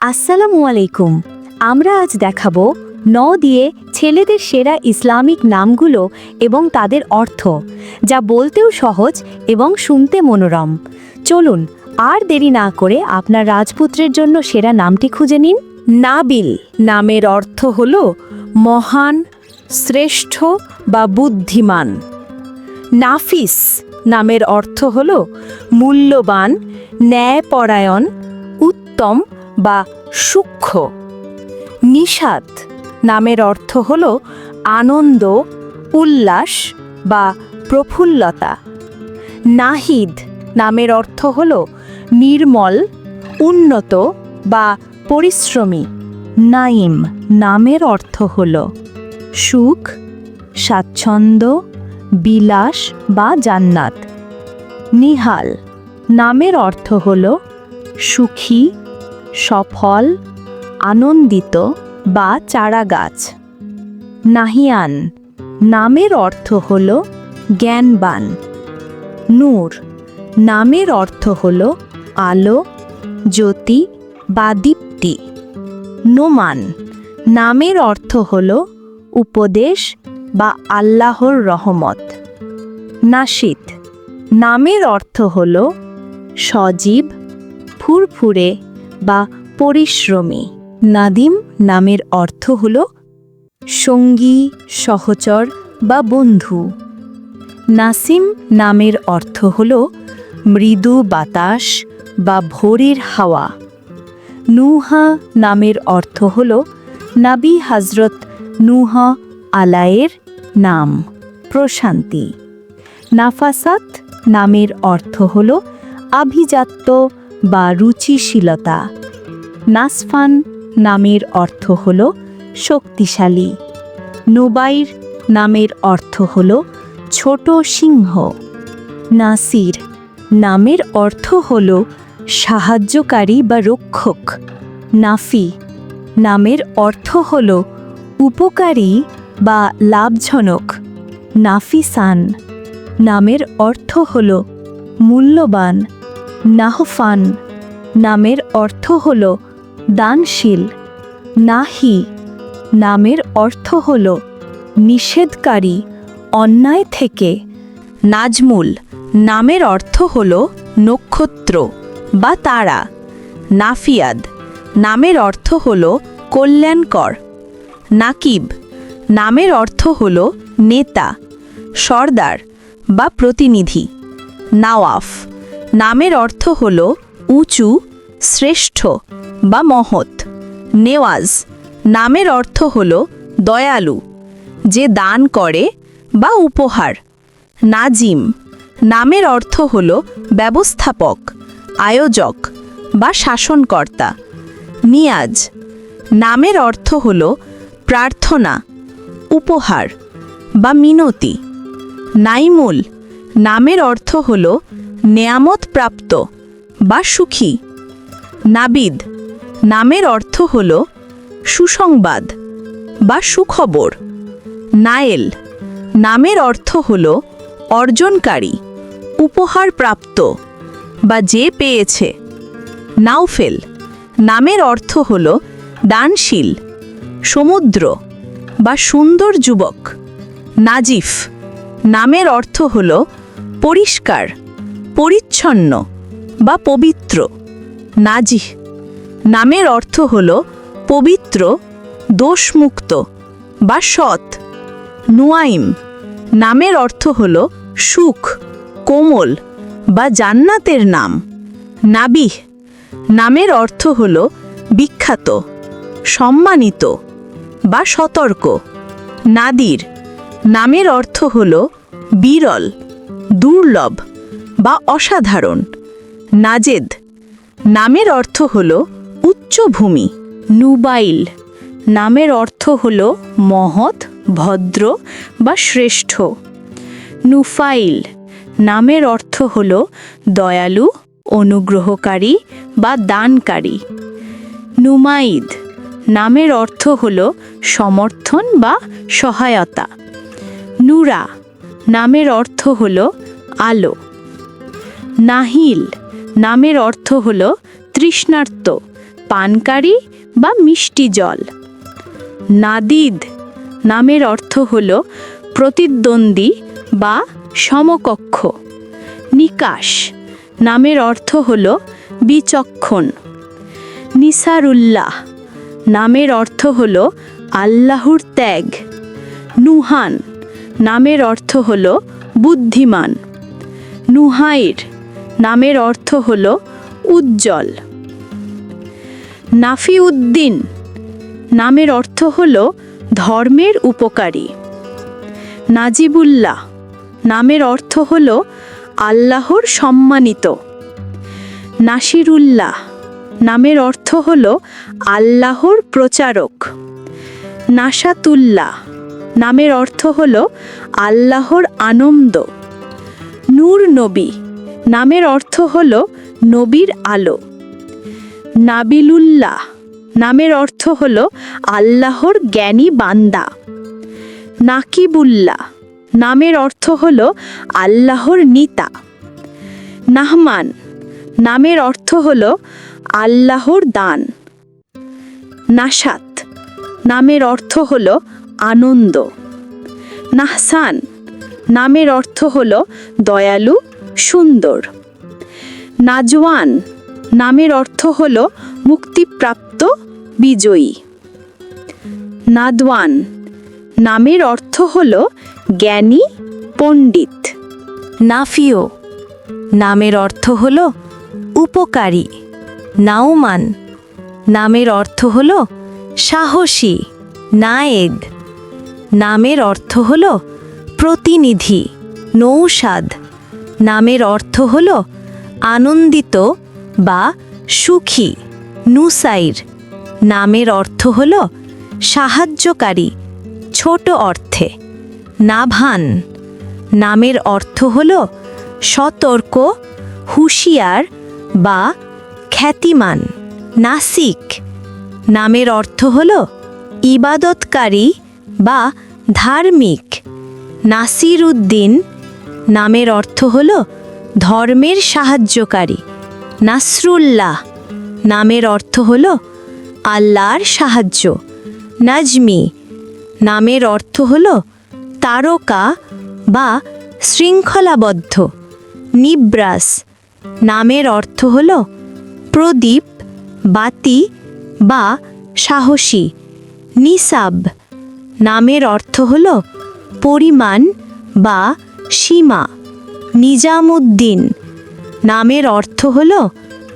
আসসালামু আলাইকুম। আমরা আজ দেখাবো ন দিয়ে ছেলেদের সেরা ইসলামিক নামগুলো এবং তাদের অর্থ, যা বলতেও সহজ এবং শুনতে মনোরম। চলুন, আর দেরি না করে আপনার রাজপুত্রের জন্য সেরা নামটি খুঁজে নিন। নাবিল নামের অর্থ হল মহান, শ্রেষ্ঠ বা বুদ্ধিমান। নাফিস নামের অর্থ হল মূল্যবান, ন্যায়পরায়ণ, উত্তম বা সূক্ষ্ম। নিষাদ নামের অর্থ হল আনন্দ, উল্লাস বা প্রফুল্লতা। নাহিদ নামের অর্থ হল নির্মল, উন্নত বা পরিশ্রমী। নাইম নামের অর্থ হল সুখ স্বাচ্ছন্দ্য বিলাস বা জান্নাত। নিহাল নামের অর্থ হল সুখী সফল, আনন্দিত বা চারাগাছ। নাহিয়ান, নামের অর্থ হল জ্ঞানবান। নূর, নামের অর্থ হল আলো, জ্যোতি বা দীপ্তি। নোমান, নামের অর্থ হল উপদেশ বা আল্লাহর রহমত। নাশিদ নামের অর্থ হল সজীব, ফুরফুরে বা পরিশ্রমী। নাদিম নামের অর্থ হল সঙ্গী, সহচর বা বন্ধু। নাসিম নামের অর্থ হল মৃদু বাতাস বা ভোরের হাওয়া। নুহা নামের অর্থ হল নাবি হজরত নুহা আলায়ের নাম, প্রশান্তি। নাফাসাত নামের অর্থ হল আভিজাত্য বা রুচিশীলতা। নাসফান নামের অর্থ হল শক্তিশালী। নোবাইর নামের অর্থ হল ছোট সিংহ। নাসির নামের অর্থ হল সাহায্যকারী বা রক্ষক। নাফি নামের অর্থ হল উপকারী বা লাভজনক। নাফিসান নামের অর্থ হল মূল্যবান। নাহফান নামের অর্থ হল দানশীল। নাহি নামের অর্থ হল নিষেধকারী, অন্যায় থেকে। নাজমুল নামের অর্থ হল নক্ষত্র বা তারা। নাফিয়াদ নামের অর্থ হল কল্যাণকর। নাকিব নামের অর্থ হল নেতা, সর্দার বা প্রতিনিধি। নাওয়াফ নামের অর্থ হল উঁচু, শ্রেষ্ঠ বা মহৎ। নেওয়াজ, নামের অর্থ হল দয়ালু, যে দান করে বা উপহার। নাজিম, নামের অর্থ হল ব্যবস্থাপক, আয়োজক বা শাসনকর্তা। নিয়াজ, নামের অর্থ হল প্রার্থনা, উপহার বা মিনতি। নাইমুল, নামের অর্থ হল নেয়ামত প্রাপ্ত বা সুখী। নাবিদ, নামের অর্থ হল সুসংবাদ বা সুখবর। নায়েল, নামের অর্থ হল অর্জনকারী উপহার প্রাপ্ত বা যে পেয়েছে। নাউফেল নামের অর্থ হল দানশীল, সমুদ্র বা সুন্দর যুবক। নাজিফ, নামের অর্থ হল পরিষ্কার পরিচ্ছন্ন বা পবিত্র। নাজিহ। নামের অর্থ হল পবিত্র, দোষমুক্ত বা সৎ। নুয়াইম নামের অর্থ হল সুখ, কোমল বা জান্নাতের নাম। নাবিহ। নামের অর্থ হল বিখ্যাত, সম্মানিত বা সতর্ক। নাদির। নামের অর্থ হল বিরল, দুর্লভ বা অসাধারণ। নাজেদ, নামের অর্থ হল উচ্চভূমি নুবাইল। নামের অর্থ হল মহৎ, ভদ্র বা শ্রেষ্ঠ। নুফাইল, নামের অর্থ হল দয়ালু, অনুগ্রহকারী বা দানকারী। নুমাইদ, নামের অর্থ হল সমর্থন বা সহায়তা। নুরা, নামের অর্থ হল আলো। নাহিল নামের অর্থ হল তৃষ্ণার্ত, পানকারী বা মিষ্টি জল। নাদিদ নামের অর্থ হল প্রতিদ্বন্দ্বী বা সমকক্ষ। নিকাশ নামের অর্থ হল বিচক্ষণ। নিসারুল্লাহ নামের অর্থ হল আল্লাহর ত্যাগ। নুহান নামের অর্থ হল বুদ্ধিমান। নুহাইর নামের অর্থ হল উজ্জ্বল। নাফিউদ্দিন, নামের অর্থ হল ধর্মের উপকারী। নাজিবুল্লাহ, নামের অর্থ হল আল্লাহর সম্মানিত। নাসিরুল্লাহ, নামের অর্থ হল আল্লাহর প্রচারক। নাসাতুল্লাহ নামের অর্থ হল আল্লাহর আনন্দ। নূর নবী নামের অর্থ হল নবীর আলো। নাবিলুল্লাহ। নামের অর্থ হল আল্লাহর জ্ঞানী বান্দা। নাকিবুল্লাহ। নামের অর্থ হল আল্লাহর নিতা। নাহমান। নামের অর্থ হল আল্লাহর দান। নাসাত নামের অর্থ হল আনন্দ। নাহসান। নামের অর্থ হল দয়ালু সুন্দর। নাজওয়ান নামের অর্থ হল মুক্তিপ্রাপ্ত বিজয়ী। নাদওয়ান নামের অর্থ হল জ্ঞানী পণ্ডিত। নাফিও নামের অর্থ হল উপকারী। নাওমান নামের অর্থ হল সাহসী, নায়েদ। নামের অর্থ হল প্রতিনিধি, নৌসাদ। নামের অর্থ হল আনন্দিত বা সুখী, নুসাইর। নামের অর্থ হল সাহায্যকারী, ছোট অর্থে, নাভান। নামের অর্থ হল সতর্ক, হুঁশিয়ার বা খ্যাতিমান, নাসিক। নামের অর্থ হল ইবাদতকারী বা ধার্মিক। নাসির উদ্দিন নামের অর্থ হল ধর্মের সাহায্যকারী। নাসরুল্লাহ। নামের অর্থ হল আল্লাহর সাহায্য। নাজমি। নামের অর্থ হল তারকা বা শৃঙ্খলাবদ্ধ। নিব্রাস। নামের অর্থ হল প্রদীপ, বাতি বা সাহসী। নিসাব। নামের অর্থ হল পরিমাণ বা সীমা, নিজামুদ্দিন। নামের অর্থ হল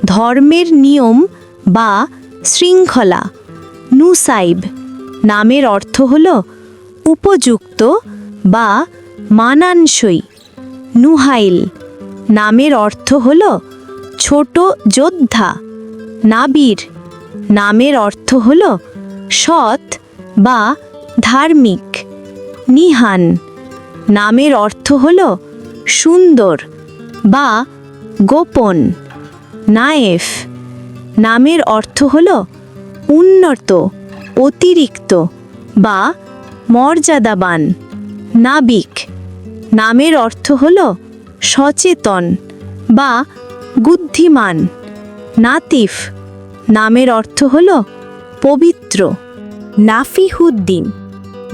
ধর্মের নিয়ম বা শৃঙ্খলা। নুসাইব। নামের অর্থ হল উপযুক্ত বা মানানসই। নুহাইল। নামের অর্থ হল ছোট যোদ্ধা। নাবির। নামের অর্থ হল সৎ বা ধার্মিক। নিহান। নামের অর্থ হল সুন্দর বা গোপন। নায়েফ, নামের অর্থ হল উন্নত, অতিরিক্ত বা মর্যাদাবান। নাবিক, নামের অর্থ হল সচেতন বা বুদ্ধিমান। নাতিফ, নামের অর্থ হল পবিত্র। নাফিহুদ্দিন,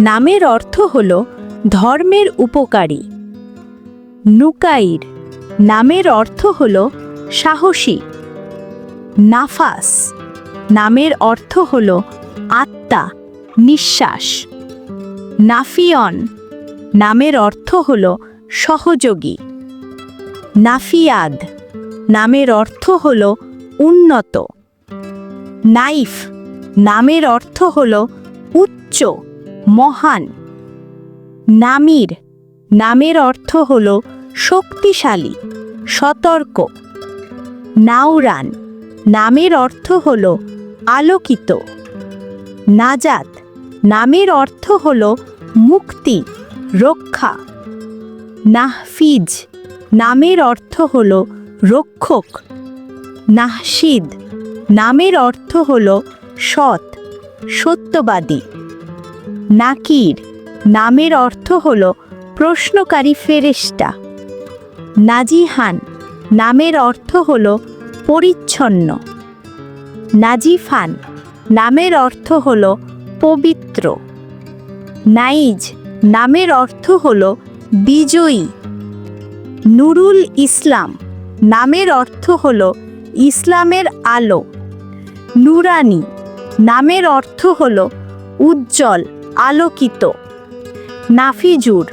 নামের অর্থ হল ধর্মের উপকারী। নুকাইর নামের অর্থ হল সাহসী। নাফাস নামের অর্থ হল আত্মা, নিঃশ্বাস। নাফিয়ন নামের অর্থ হল সহযোগী। নাফিয়াদ নামের অর্থ হল উন্নত। নাইফ নামের অর্থ হল উচ্চ, মহান। নামির। নামের অর্থ হল শক্তিশালী, সতর্ক। নাউরান নামের অর্থ হল আলোকিত। নাজাত। নামের অর্থ হল মুক্তি, রক্ষা। নাহফিজ। নামের অর্থ হল রক্ষক। নাহশিদ। নামের অর্থ হল সৎ, সত্যবাদী। নাকির। নামের অর্থ হল প্রশ্নকারী ফেরেশতা। নাজিহান, নামের অর্থ হল পরিচ্ছন্ন। নাজিফান, নামের অর্থ হল পবিত্র। নাইজ, নামের অর্থ হল বিজয়ী। নুরুল ইসলাম, নামের অর্থ হল ইসলামের আলো। নুরানি, নামের অর্থ হল উজ্জ্বল, আলোকিত। নাফিজুর।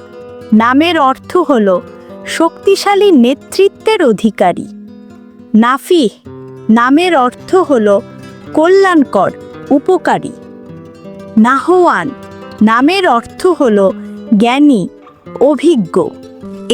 নামের অর্থ হল শক্তিশালী নেতৃত্বের অধিকারী। নাফি নামের অর্থ হল কল্যাণকর, উপকারী। নাহওয়ান নামের অর্থ হল জ্ঞানী, অভিজ্ঞ।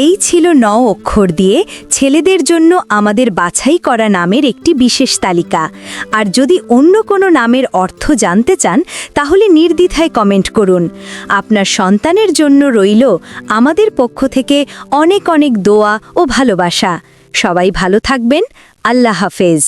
এই ছিল ন অক্ষর দিয়ে ছেলেদের জন্য আমাদের বাছাই করা নামের একটি বিশেষ তালিকা। আর যদি অন্য কোনো নামের অর্থ জানতে চান, তাহলে নির্দ্বিধায় কমেন্ট করুন। আপনার সন্তানের জন্য রইল আমাদের পক্ষ থেকে অনেক অনেক দোয়া ও ভালোবাসা। সবাই ভালো থাকবেন। আল্লাহ হাফেজ।